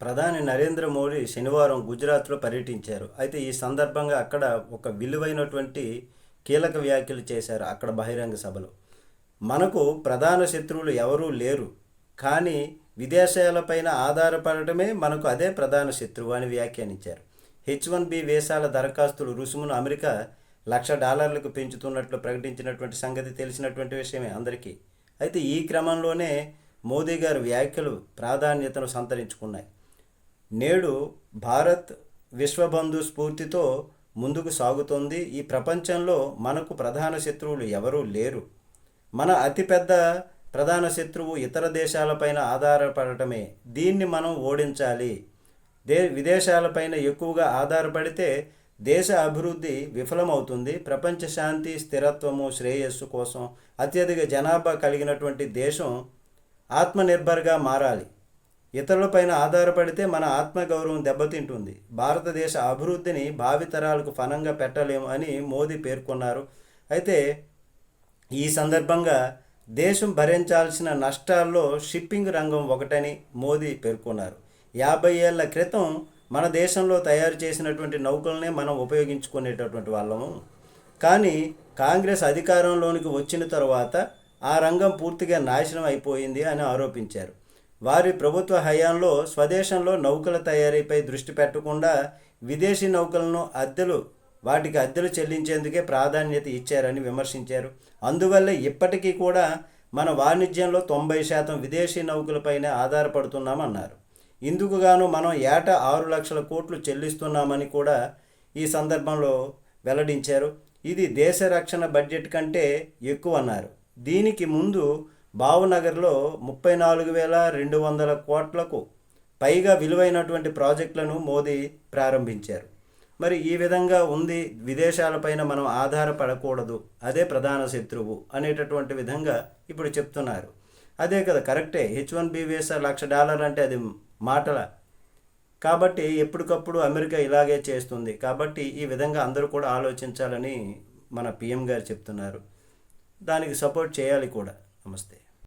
ప్రధాని నరేంద్ర మోడీ శనివారం గుజరాత్లో పర్యటించారు. అయితే ఈ సందర్భంగా అక్కడ ఒక విలువైనటువంటి కీలక వ్యాఖ్యలు చేశారు అక్కడ బహిరంగ సభలో. మనకు ప్రధాన శత్రువులు ఎవరూ లేరు. కానీ విదేశాలపైన ఆధారపడటమే మనకు అదే ప్రధాన శత్రువు అని వ్యాఖ్యానించారు. హెచ్ వన్ బి వేసాల దరఖాస్తులు రుసుమును అమెరికా లక్ష డాలర్లకు పెంచుతున్నట్లు ప్రకటించినటువంటి సంగతి తెలిసినటువంటి విషయమే అందరికీ. అయితే ఈ క్రమంలోనే మోదీ గారు వ్యాఖ్యలు ప్రాధాన్యతను సంతరించుకున్నాయి. నేడు భారత్ విశ్వబంధు స్ఫూర్తితో ముందుకు సాగుతోంది. ఈ ప్రపంచంలో మనకు ప్రధాన శత్రువులు ఎవరూ లేరు. మన అతిపెద్ద ప్రధాన శత్రువు ఇతర దేశాలపైన ఆధారపడటమే. దీన్ని మనం ఓడించాలి. దే విదేశాలపైన ఎక్కువగా ఆధారపడితే దేశ అభివృద్ధి విఫలమవుతుంది. ప్రపంచ శాంతి స్థిరత్వము శ్రేయస్సు కోసం అత్యధిక జనాభా కలిగినటువంటి దేశం ఆత్మనిర్భర్గా మారాలి. ఇతరులపైన ఆధారపడితే మన ఆత్మగౌరవం దెబ్బతింటుంది. భారతదేశ అభివృద్ధిని భావితరాలకు ఫలంగా పెట్టలేము అని మోదీ పేర్కొన్నారు. అయితే ఈ సందర్భంగా దేశం భరించాల్సిన నష్టాల్లో షిప్పింగ్ రంగం ఒకటని మోదీ పేర్కొన్నారు. యాభై ఏళ్ళ క్రితం మన దేశంలో తయారు చేసినటువంటి నౌకలనే మనం ఉపయోగించుకునేటటువంటి వాళ్ళము. కానీ కాంగ్రెస్ అధికారంలోనికి వచ్చిన తర్వాత ఆ రంగం పూర్తిగా నాశనం అయిపోయింది అని ఆరోపించారు. వారి ప్రభుత్వ హయాంలో స్వదేశంలో నౌకల తయారీపై దృష్టి పెట్టకుండా విదేశీ నౌకలను అద్దెలు వాటికి అద్దెలు చెల్లించేందుకే ప్రాధాన్యత ఇచ్చారని విమర్శించారు. అందువల్ల ఇప్పటికీ కూడా మన వాణిజ్యంలో తొంభై శాతం విదేశీ నౌకలపైనే ఆధారపడుతున్నామన్నారు. ఇందుకు గాను మనం ఏటా ఆరు లక్షల కోట్లు చెల్లిస్తున్నామని కూడా ఈ సందర్భంలో వెల్లడించారు. ఇది దేశ రక్షణ బడ్జెట్ కంటే ఎక్కువ అన్నారు దీనికి ముందు భావనగర్లో ముప్పై నాలుగు వేల రెండు వందల కోట్లకు పైగా విలువైనటువంటి ప్రాజెక్టులను మోదీ ప్రారంభించారు. మరి ఈ విధంగా ఉంది విదేశాలపైన మనం ఆధారపడకూడదు అదే ప్రధాన శత్రువు అనేటటువంటి విధంగా ఇప్పుడు చెప్తున్నారు. అదే కదా కరెక్టే H one B visa lakh dollar అంటే అది మాటల. కాబట్టి ఎప్పటికప్పుడు అమెరికా ఇలాగే చేస్తుంది. కాబట్టి ఈ విధంగా అందరూ కూడా ఆలోచించాలని మన పిఎం గారు చెప్తున్నారు. దానికి సపోర్ట్ చేయాలి కూడా. Namaste.